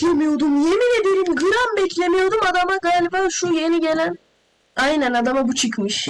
beklemiyordum. Yemin ederim gram beklemiyordum. Adama galiba şu yeni gelen. Aynen adama bu çıkmış.